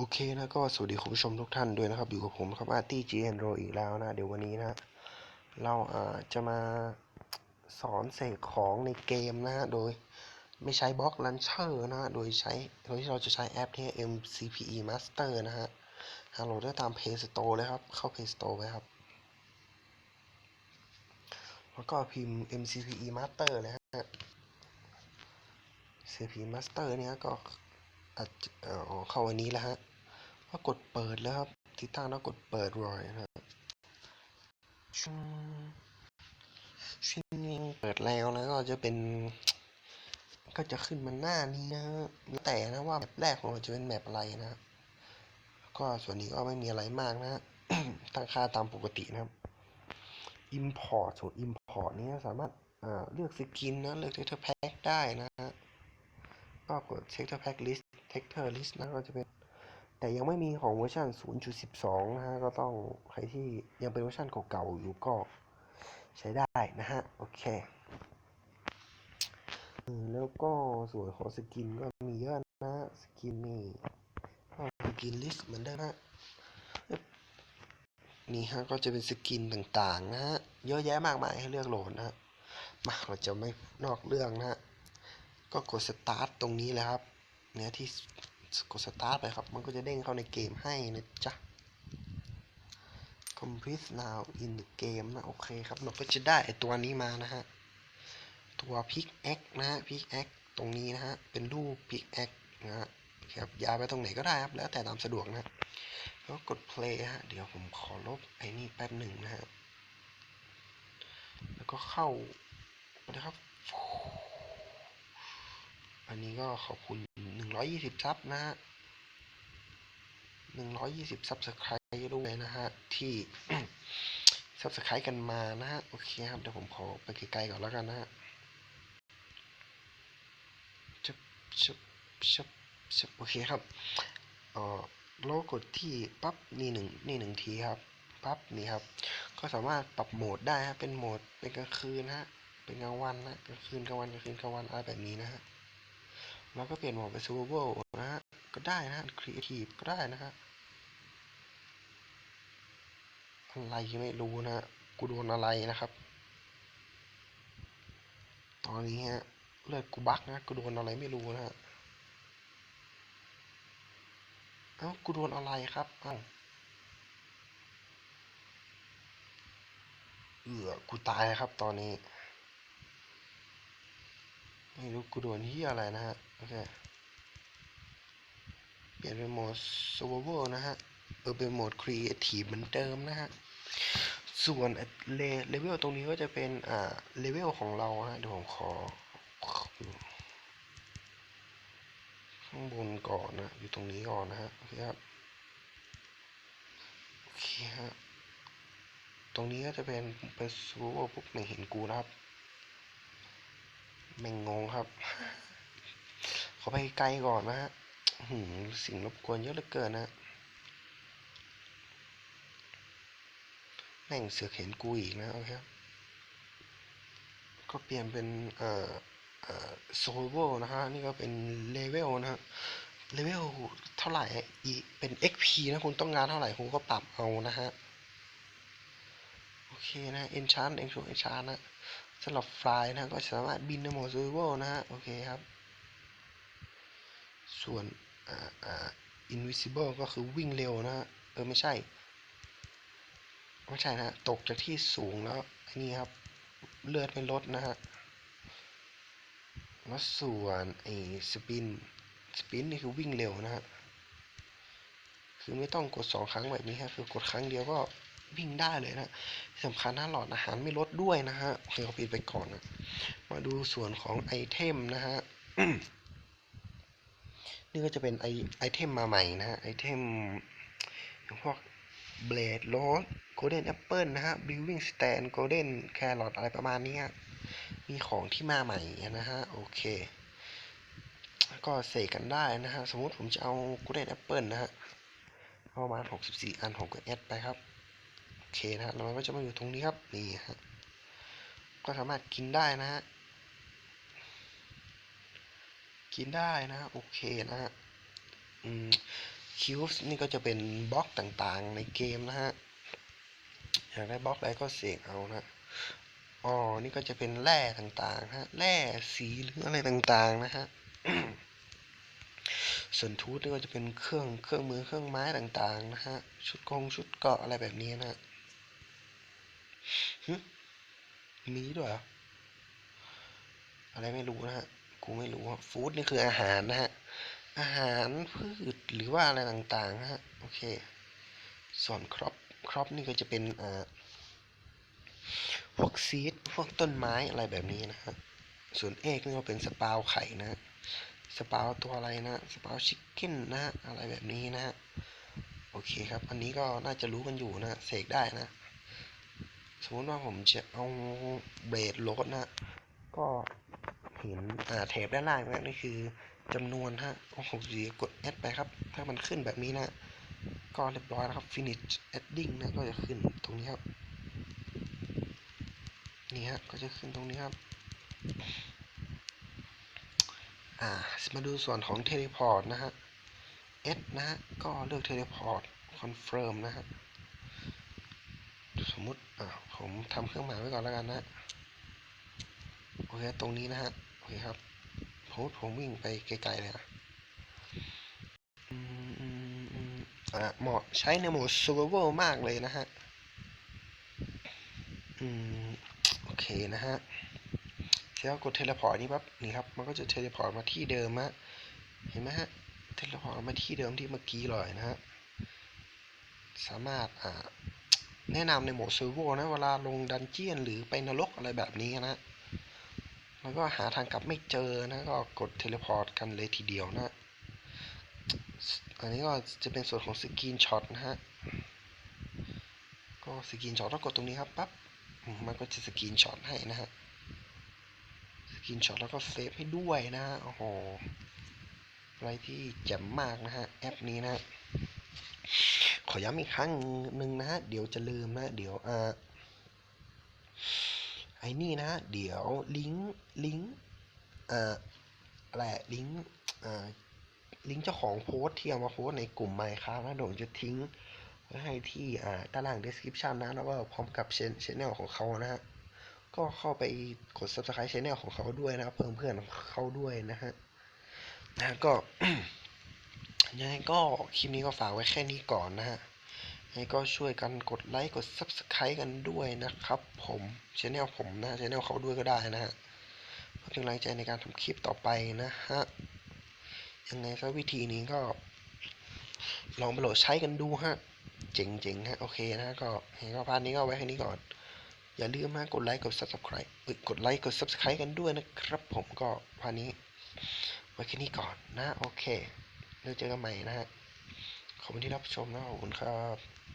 โอเคนะก็สวัสดีคุณผู้ชมทุกท่านด้วยนะครับ อยู่กับผมครับอาร์ตี้จีเอ็นโรอีกแล้วนะ เดี๋ยววันนี้นะ เราอ่าจะมาสอนเสกของในเกมนะฮะ โดยไม่ใช้บล็อกลันเชอร์นะฮะ โดยใช้โดยที่เราจะใช้แอปที่ MCPE Master นะฮะฮาโหลดได้ตาม Play Store เลยครับ เข้า Play Store ไว้ครับ แล้วก็พิมพ์ MCPE Master เลยฮะ MCPE Master เนี่ยก็ อาจเข้าวันนี้แล้วฮะก็กดเปิดแล้วครับที่ตั้งแล้วกดเปิดรอยนะครับชิงชิงเปิดแล้วนะก็จะเป็น ก็จะขึ้นมาหน้านี้นะแต่นะว่าแบบแรกของเราจะเป็นแมปอะไรนะก็ส่วนนี้ก็ไม่มีอะไรมากนะฮะตั้งค่าตามปกตินะครับ Import ส่วน Import นี้สามารถเลือกสกินนะ เลือก Texture Pack ได้นะฮะก็กด Texture Pack List Texture List นะก็จะเป็น แต่ยังไม่มีของเวอร์ชัน0.12 นะฮะ ก็ต้องใครที่ยังเป็นเวอร์ชันเก่าๆอยู่ก็ใช้ได้นะฮะ โอเคอืมแล้วก็ส่วนของสกินก็มีเยอะนะสกินนี่ก็สกินลิสต์เหมือนเดิมฮะนี่ฮะก็จะเป็นสกินต่างๆนะฮะ เยอะแยะมากมายให้เลือกโหลดนะฮะมาเราจะไม่นอกเรื่องนะฮะ ก็กดสตาร์ทตรงนี้เลยครับ เนี่ยที่กดสตาร์ทไปครับ มันก็จะเด้งเข้าในเกมให้นะจ๊ะ complete now in the game นะ โอเคครับ เราก็จะได้ตัวนี้มานะฮะ ตัว pick x นะฮะ pick x ตรงนี้นะฮะ เป็นรูป pick x นะฮะครับย้ายไปตรงไหนก็ได้ครับ แล้วแต่ตามสะดวกนะฮะแล้วกด play ฮะ เดี๋ยวผมขอลบไอ้นี่แป๊บหนึ่งนะฮะ แล้วก็เข้านะครับ อันนี้ก็ขอบคุณ หนึ่งร้อยยี่สิบซับนะฮะหนึ่งร้อยยี่สิบซับสไครต์ด้วยนะฮะ ที่ซับสไครต์กันมานะฮะ โอเคครับ เดี๋ยวผมขอไปไกลๆก่อนแล้วกันนะฮะชับชับชับชับโอเคครับเอ่อเรากดที่ปั๊บนี่หนึ่งนี่หนึ่งทีครับปั๊บนี่ครับ ก็สามารถปรับโหมดได้ฮะเป็นโหมดเป็นกลางคืนฮะเป็นกลางวันนะกลางคืนกลางวันกลางคืนกลางวันอะไรแบบนี้นะฮะ แล้วก็เปลี่ยนโหมดเป็น survival นะฮะ ก็ได้นะฮะ creative ก็ได้นะฮะ อะไรไม่รู้นะ กูโดนอะไรนะครับ ตอนนี้ฮะ เลือดกูบักนะ กูโดนอะไรไม่รู้นะฮะ เอ้า กูโดนอะไรครับ เอ้าเอือกูตายครับตอนนี้ ไม่รู้กูโดนที่อะไรนะฮะ โอเคเปลี่ยนเป็นโหมด survival นะฮะเออเป็นโหมด creative เหมือนเดิมนะฮะ ส่วนเลเวลตรงนี้ก็จะเป็น อ่า เลเวลของเราฮะ เดี๋ยวผมขอ ข้างบนก่อนนะ อยู่ตรงนี้ก่อนนะฮะ โอเคครับ โอเคฮะ ตรงนี้ก็จะเป็นเป็นซูเปอร์ปุ๊บไม่เห็นกูนะครับแม่งงงครับ อไปไกลก่อนนะฮะสิ่งรบกวนเยอะเหลือเกินนะแม่งเสือกเห็นกูอีกนะโอเคครับก็เปลี่ยนเป็นเอ่อเอ่อโซเวลนะฮะ นี่ก็เป็นเลเวลนะฮะเลเวลเท่าไหร่อีเป็น XP นะคุณต้องการเท่าไหร่คุณก็ปรับเอานะฮะ โอเคนะ enchant เองช่ว enchant นะสำหรับฟลายนะ ก็สามารถบินในโหมด survival นะฮะ โอเคครับ ส่วนอ่าอ่า invisible ก็คือวิ่งเร็วนะฮะเออไม่ใช่ ไม่ใช่นะตกจากที่สูงแล้วอ้นี่ครับ เลือดไม่ลดนะฮะแล้วส่วนไอ้สปินสปินนี่คือวิ่งเร็วนะฮะคือไม่ต้องกดสองครั้งแบบนี้ฮะคือกดครั้งเดียวก็วิ่งได้เลยนะสำคัญนะหลอดอาหารไม่ลดด้วยนะฮะโอเคเอาปิดไปก่อนนะมาดูส่วนของไอเทมนะฮะ นี่ก็จะเป็นไอไอเทมมาใหม่นะฮะไอเทมพวกเบลดโรสโกลเด้นแอปเปิลนะฮะบิลวิ่งสแตนโกลเด้นแครอทอะไรประมาณนี้มีของที่มาใหม่นะฮะ โอเค ก็เสกกันได้นะฮะ สมมติผมจะเอาโกลเด้นแอปเปิลนะฮะประมาณ64 อันผมก็แอดไปครับ โอเคนะฮะแล้วมันก็จะมาอยู่ตรงนี้ครับ นี่ฮะ ก็สามารถกินได้นะฮะ กินได้นะโอเคนะฮะคิวส์นี่ก็จะเป็นบล็อกต่างๆในเกมนะฮะ อยากได้บล็อกอะไรก็เสกเอานะอ๋อ นี่ก็จะเป็นแร่ต่างๆนะฮะ แร่สีหรืออะไรต่างๆนะฮะ ส่วนทูตนี่ก็จะเป็นเครื่องเครื่องมือเครื่องไม้ต่างๆนะฮะ ชุดกงชุดเกาะอะไรแบบนี้นะฮะหึมีด้วยหรออะไรไม่รู้นะฮะ กูไม่รู้อะฟู้ดนี่คืออาหารนะฮะ อาหารพืชหรือว่าอะไรต่างๆนะฮะ โอเค ส่วนครอปครอปนี่ก็จะเป็นอ่าพวกซีดพวกต้นไม้อะไรแบบนี้นะฮะ ส่วนเอกนี่ก็เป็นสปาวไข่นะฮะสปาวตัวอะไรนะสปาวชิคเก้นนะอะไรแบบนี้นะฮะโอเคครับ อันนี้ก็น่าจะรู้กันอยู่นะเสกได้นะ สมมติว่าผมจะเอาเบรดโรดนะ ก็ เห็นอ่าเทปด้านล่างนะนี่คือจำนวนฮะโอ้โหดีกด add ไปครับ ถ้ามันขึ้นแบบนี้นะก็เรียบร้อยแล้วครับ finish adding นะก็จะขึ้นตรงนี้ครับนี่ฮะก็จะขึ้นตรงนี้ครับอ่ามาดูส่วนของ teleport นะฮะ S นะฮะก็เลือก teleport confirm นะฮะสมมติอ่าผมทำเครื่องหมายไว้ก่อนแล้วกันนะโอเคตรงนี้นะฮะ โอเคครับผมผมวิ่งไปไกลๆเลยนะอ่าเหมาะใช้ในโหมด survival มากเลยนะฮะ อืม โอเคนะฮะเสร็จแล้วกดเทเลพอร์ตนี่ปั๊บนี่ครับ มันก็จะเทเลพอร์ตมาที่เดิมฮะ เห็นไหมฮะ เทเลพอร์ตมาที่เดิมที่เมื่อกี้เลยนะฮะ สามารถอ่าแนะนำในโหมด survival นะ เวลาลงดันเจียนหรือไปนรกอะไรแบบนี้นะ แล้วก็หาทางกลับไม่เจอนะก็กดเทเลพอร์ตกันเลยทีเดียวนะ อันนี้ก็จะเป็นส่วนของสกรีนช็อตนะฮะ ก็สกรีนช็อตต้องกดตรงนี้ครับปั๊บ มันก็จะสกรีนช็อตให้นะฮะ สกรีนช็อตแล้วก็เซฟให้ด้วยนะฮะ โอ้โห อะไรที่แจ่มมากนะฮะ แอปนี้นะ ขอย้ำอีกครั้งหนึ่งนะฮะ เดี๋ยวจะลืมนะ เดี๋ยวอ่า ไอ้นี่นะ เดี๋ยวลิงก์ลิงก์อ่าอะไรลิงก์อ่าลิงก์เจ้าของโพสที่เอามาโพสในกลุ่มไมค์ครับแล้วเดี๋ยวจะทิ้งไว้ให้ที่อ่าด้านล่าง description นะ แล้วก็พร้อมกับชแนลของเขานะฮะก็เข้าไปกด subscribe channel ของเขาด้วยนะเพิ่มเพื่อนของเขาด้วยนะฮะนะก็ยังไงก็คลิปนี้ก็ฝากไว้แค่นี้ก่อนนะฮะ ไงก็ช่วยกันกดไลค์กด subscribe กันด้วยนะครับผมช anel ผมนะช anel เขาด้วยก็ได้นะฮะเพื่อเป็นกำลังใจในการทำคลิปต่อไปนะฮะยังไงซะวิธีนี้ก็ ลองไปโหลดใช้กันดูฮะเจ๋งๆฮะโอเคนะก็เห็นก็พาร์ทนี้ก็ไว้แค่นี้ก่อน อย่าลืมนะกดไลค์กด subscribe กดไลค์กด subscribe กันด้วยนะครับ ผมก็พาร์ทนี้ไว้แค่นี้ก่อนนะโอเคแล้วเจอกันใหม่นะฮะขอบคุณที่รับชมนะขอบคุณครับ